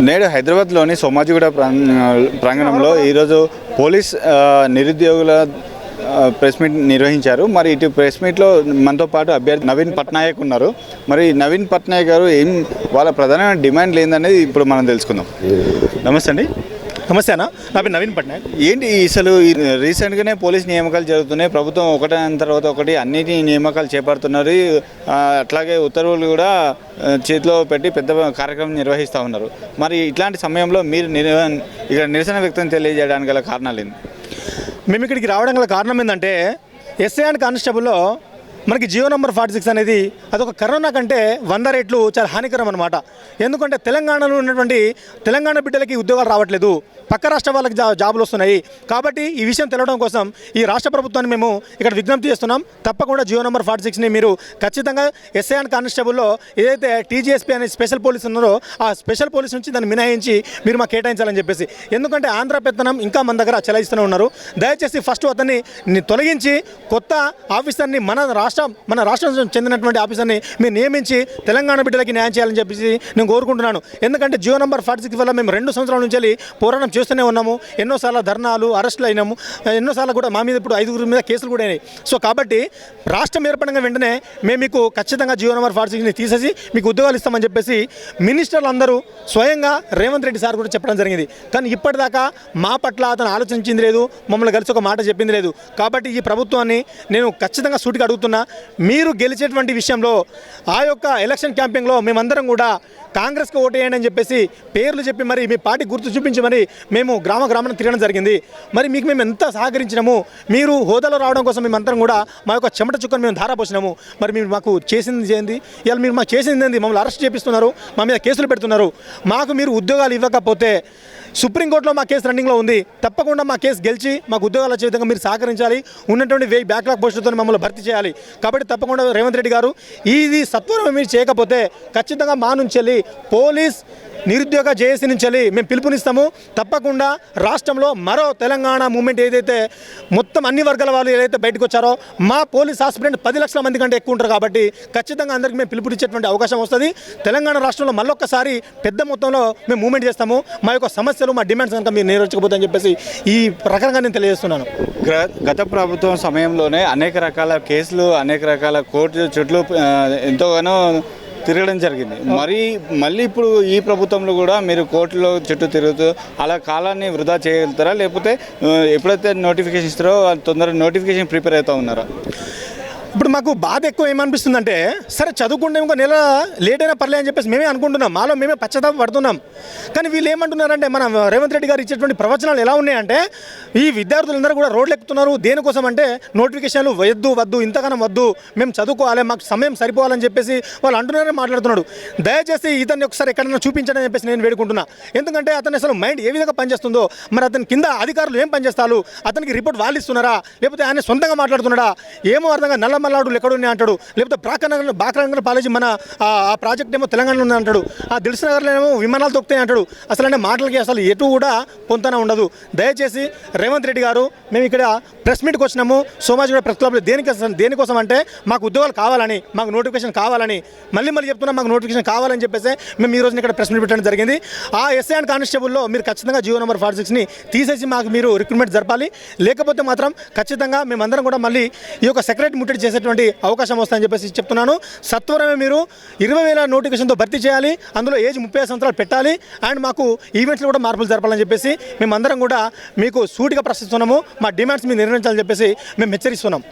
నేడు హైదరాబాద్లోని సోమాజిగూడ ప్రాంగ- ప్రాంగణంలో ఈరోజు పోలీస్ నిరుద్యోగుల ప్రెస్ మీట్ నిర్వహించారు. మరి ఇటు ప్రెస్ మీట్లో మనతో పాటు అభ్యర్థి నవీన్ పట్నాయక్ ఉన్నారు. మరి నవీన్ పట్నాయక్ గారు ఏం వాళ్ళ ప్రధానమైన డిమాండ్ ఏందనేది ఇప్పుడు మనం తెలుసుకుందాం. నమస్తే అండి. నమస్తే అన్న నా పేరు నవీన్ పట్నాయక్. ఏంటి అసలు రీసెంట్గానే పోలీస్ నియామకాలు జరుగుతున్నాయి. ప్రభుత్వం ఒకటి తర్వాత ఒకటి అన్నిటి నియామకాలు చేపడుతున్నారు. అట్లాగే ఉత్తర్వులు కూడా చేతిలో పెట్టి పెద్ద కార్యక్రమం నిర్వహిస్తూ ఉన్నారు. మరి ఇట్లాంటి సమయంలో మీరు నిర ఇక్కడ నిరసన వ్యక్తం తెలియజేయడానికి గల కారణాలు ఏంటి? మేము ఇక్కడికి రావడం గల కారణం ఏంటంటే ఎస్ఐ అండ్ కానిస్టేబుల్లో మనకి జియో నెంబర్ ఫార్టీ సిక్స్ అనేది అదొక కరోనా కంటే వంద రేట్లు చాలా హానికరం అనమాట ఎందుకంటే తెలంగాణలో ఉన్నటువంటి తెలంగాణ బిడ్డలకి ఉద్యోగాలు రావట్లేదు. పక్క రాష్ట్ర వాళ్ళకి జా జాబులు వస్తున్నాయి. కాబట్టి ఈ విషయం తెలవడం కోసం ఈ రాష్ట్ర ప్రభుత్వాన్ని మేము ఇక్కడ విజ్ఞప్తి చేస్తున్నాం. తప్పకుండా జియో నెంబర్ ఫార్టీ సిక్స్ని మీరు ఖచ్చితంగా ఎస్ఐ అండ్ కానిస్టేబుల్లో ఏదైతే టీజీఎస్పీ అనే స్పెషల్ పోలీస్ ఉన్నారో ఆ స్పెషల్ పోలీస్ నుంచి దాన్ని మినహాయించి మీరు మాకు కేటాయించాలని చెప్పేసి. ఎందుకంటే ఆంధ్ర పెత్తనం ఇంకా మన దగ్గర చెలాయిస్తూనే ఉన్నారు. దయచేసి ఫస్ట్ అతన్ని తొలగించి కొత్త ఆఫీసర్ని మన రాష్ట్రం మన రాష్ట్రం చెందినటువంటి ఆఫీసర్ని మీరు నియమించి తెలంగాణ బిడ్డలకి న్యాయం చేయాలని చెప్పేసి నేను కోరుకుంటున్నాను. ఎందుకంటే జియో నెంబర్ ఫార్టీ సిక్స్ వల్ల మేము రెండు సంవత్సరాల నుంచి వెళ్ళి పోరాటం చేస్తూనే ఉన్నాము. ఎన్నోసార్లు ధర్నాలు అరెస్టులు అయినాము. ఎన్నోసార్లు కూడా మా మీద ఇప్పుడు ఐదుగురు మీద కేసులు కూడా అయినాయి. సో కాబట్టి రాష్ట్రం ఏర్పడిన వెంటనే మేము మీకు ఖచ్చితంగా జియో నెంబర్ ఫార్టీ సిక్స్ని తీసేసి మీకు ఉద్యోగాలు ఇస్తామని చెప్పేసి మినిస్టర్లు అందరూ స్వయంగా రేవంత్ రెడ్డి సార్ కూడా చెప్పడం జరిగింది. కానీ ఇప్పటిదాకా మా పట్ల అతను ఆలోచించింది లేదు మమ్మల్ని కలిసి ఒక మాట చెప్పింది లేదు. కాబట్టి ఈ ప్రభుత్వాన్ని నేను ఖచ్చితంగా సూటిగా అడుగుతున్నా. మీరు గెలిచేటువంటి విషయంలో ఆ యొక్క ఎలక్షన్ క్యాంపింగ్లో మేమందరం కూడా కాంగ్రెస్కి ఓటేయండి అని చెప్పేసి పేర్లు చెప్పి మరి మీ పార్టీ గుర్తు చూపించి మరి మేము గ్రామ గ్రామాన్ని తిరగడం జరిగింది. మరి మీకు మేము ఎంత సహకరించినాము? మీరు హోదాలో రావడం కోసం మేమందరం కూడా మా యొక్క చెమట చుక్కను మేము ధారాపోసినాము. మరి మీరు మాకు చేసింది చేయండి ఇలా మీరు మాకు చేసింది ఏంది? మమ్మల్ని అరెస్ట్ చేపిస్తున్నారు. మా మీద కేసులు పెడుతున్నారు. మాకు మీరు ఉద్యోగాలు ఇవ్వకపోతే సుప్రీంకోర్టులో మా కేసు రన్నింగ్లో ఉంది. తప్పకుండా మా కేసు గెలిచి మాకు ఉద్యోగాలు వచ్చే విధంగా మీరు సహకరించాలి. ఉన్నటువంటి వెయ్యి బ్యాక్లాగ్ పోస్టులతో మమ్మల్ని భర్తీ చేయాలి. కాబట్టి తప్పకుండా రేవంత్ రెడ్డి గారు ఇది సత్వరం మీరు చేయకపోతే ఖచ్చితంగా మా నుంచి వెళ్ళి పోలీస్ నిరుద్యోగ జేఏసీ నుంచి వెళ్ళి మేము పిలుపునిస్తాము. తప్పకుండా రాష్ట్రంలో మరో తెలంగాణ మూమెంట్ ఏదైతే మొత్తం అన్ని వర్గాల వాళ్ళు ఏదైతే బయటకు వచ్చారో మా పోలీస్ ఆస్పిరెంట్ పది లక్షల మంది కంటే ఎక్కువ ఉంటారు కాబట్టి ఖచ్చితంగా అందరికీ మేము పిలుపునిచ్చేటువంటి అవకాశం వస్తుంది. తెలంగాణ రాష్ట్రంలో మళ్ళొక్కసారి పెద్ద మొత్తంలో మేము మూమెంట్ చేస్తాము. మా యొక్క సమస్యలు మా డిమాండ్స్ కనుక మీరు నెరవేర్చకపోతే అని చెప్పేసి ఈ రకంగా నేను తెలియజేస్తున్నాను. గ్ర- గత ప్రభుత్వం సమయంలోనే అనేక రకాల కేసులు అనేక రకాల కోర్టు చెట్లు ఎంతోగానో తిరగడం జరిగింది. మరి మళ్ళీ ఇప్పుడు ఈ ప్రభుత్వంలో కూడా మీరు కోర్టులో చుట్టూ తిరుగుతూ అలా కాలాన్ని వృధా చేయగలుగుతారా? లేకపోతే ఎప్పుడైతే నోటిఫికేషన్ ఇస్తారో తొందరగా నోటిఫికేషన్ ప్రిపేర్ అవుతూ ఉన్నారా? ఇప్పుడు మాకు బాధ ఎక్కువ ఏమనిపిస్తుందంటే సరే చదువుకుంటే ఇంకో నెల లేట్ అయినా పర్లే అని చెప్పేసి మేమే అనుకుంటున్నాం. మాలో మేమే పశ్చాత్తాప పడుతున్నాం. కానీ వీళ్ళు ఏమంటున్నారంటే మన రేవంత్ రెడ్డి గారు ఇచ్చేటువంటి ప్రవచనాలు ఎలా ఉన్నాయంటే ఈ విద్యార్థులందరూ కూడా రోడ్లు ఎక్కుతున్నారు. దేనికోసం అంటే నోటిఫికేషన్లు వద్దు వద్దు ఇంతగానం వద్దు మేము చదువుకోవాలి మాకు సమయం సరిపోవాలని చెప్పేసి వాళ్ళు అంటున్నారని మాట్లాడుతున్నాడు. దయచేసి ఇతన్ని ఒకసారి ఎక్కడైనా చూపించండి అని చెప్పేసి నేను వేడుకుంటున్నా. ఎందుకంటే అతని అసలు మైండ్ ఏ విధంగా పనిచేస్తుందో మరి అతని కింద అధికారులు ఏం పనిచేస్తారు? అతనికి రిపోర్ట్ వాళ్ళు ఇస్తున్నారా? లేకపోతే ఆయన సొంతంగా మాట్లాడుతున్నాడా? ఏమో అర్థంగా మల్లాడు ఎక్కడున్నాయి అంటాడు. లేకపోతే బ్రాకనగర్ బాక్రానగర్ కాలేజీ మన ఆ ప్రాజెక్ట్ ఏమో తెలంగాణలో ఉంది అంటాడు. ఆ దిల్సునగర్లో ఏమో విమానాలు తొక్కుతాయి అంటాడు. అసలు అంటే మాటలకి అసలు ఎటు కూడా పొంతన ఉండదు. దయచేసి రేవంత్ రెడ్డి గారు మేము ఇక్కడ ప్రెస్ మీట్కి వచ్చినాము. సోమాజ్ కూడా ప్రెస్ క్లబ్లో దేనికి దేనికోసం అంటే మాకు ఉద్యోగాలు కావాలని మాకు నోటిఫికేషన్ కావాలని మళ్ళీ మళ్ళీ చెప్తున్నా మాకు నోటిఫికేషన్ కావాలని చెప్పేసి మేము ఈ రోజున ఇక్కడ ప్రెస్ మీట్ పెట్టడం జరిగింది. ఆ ఎస్ఐ అండ్ కానిస్టేబుల్లో మీరు ఖచ్చితంగా జియో నెంబర్ ఫార్టీ సిక్స్ని తీసేసి మాకు మీరు రిక్రూట్మెంట్ జరపాలి. లేకపోతే మాత్రం ఖచ్చితంగా మేమందరం కూడా మళ్ళీ ఈ యొక్క సెక్రటరీ ముట్టడి చేసేటువంటి అవకాశం వస్తుందని చెప్పేసి చెప్తున్నాను. సత్వరమే మీరు ఇరవై వేల నోటిఫికేషన్తో భర్తీ చేయాలి. అందులో ఏజ్ ముప్పై ఐదు సంవత్సరాలు పెట్టాలి. అండ్ మాకు ఈవెంట్స్లో కూడా మార్పులు జరపాలని చెప్పేసి మేమందరం కూడా మీకు సూటిగా ప్రశ్నిస్తున్నాము. మా డిమాండ్స్ మీరు నిర్వహించాలని చెప్పేసి మేము హెచ్చరిస్తున్నాం.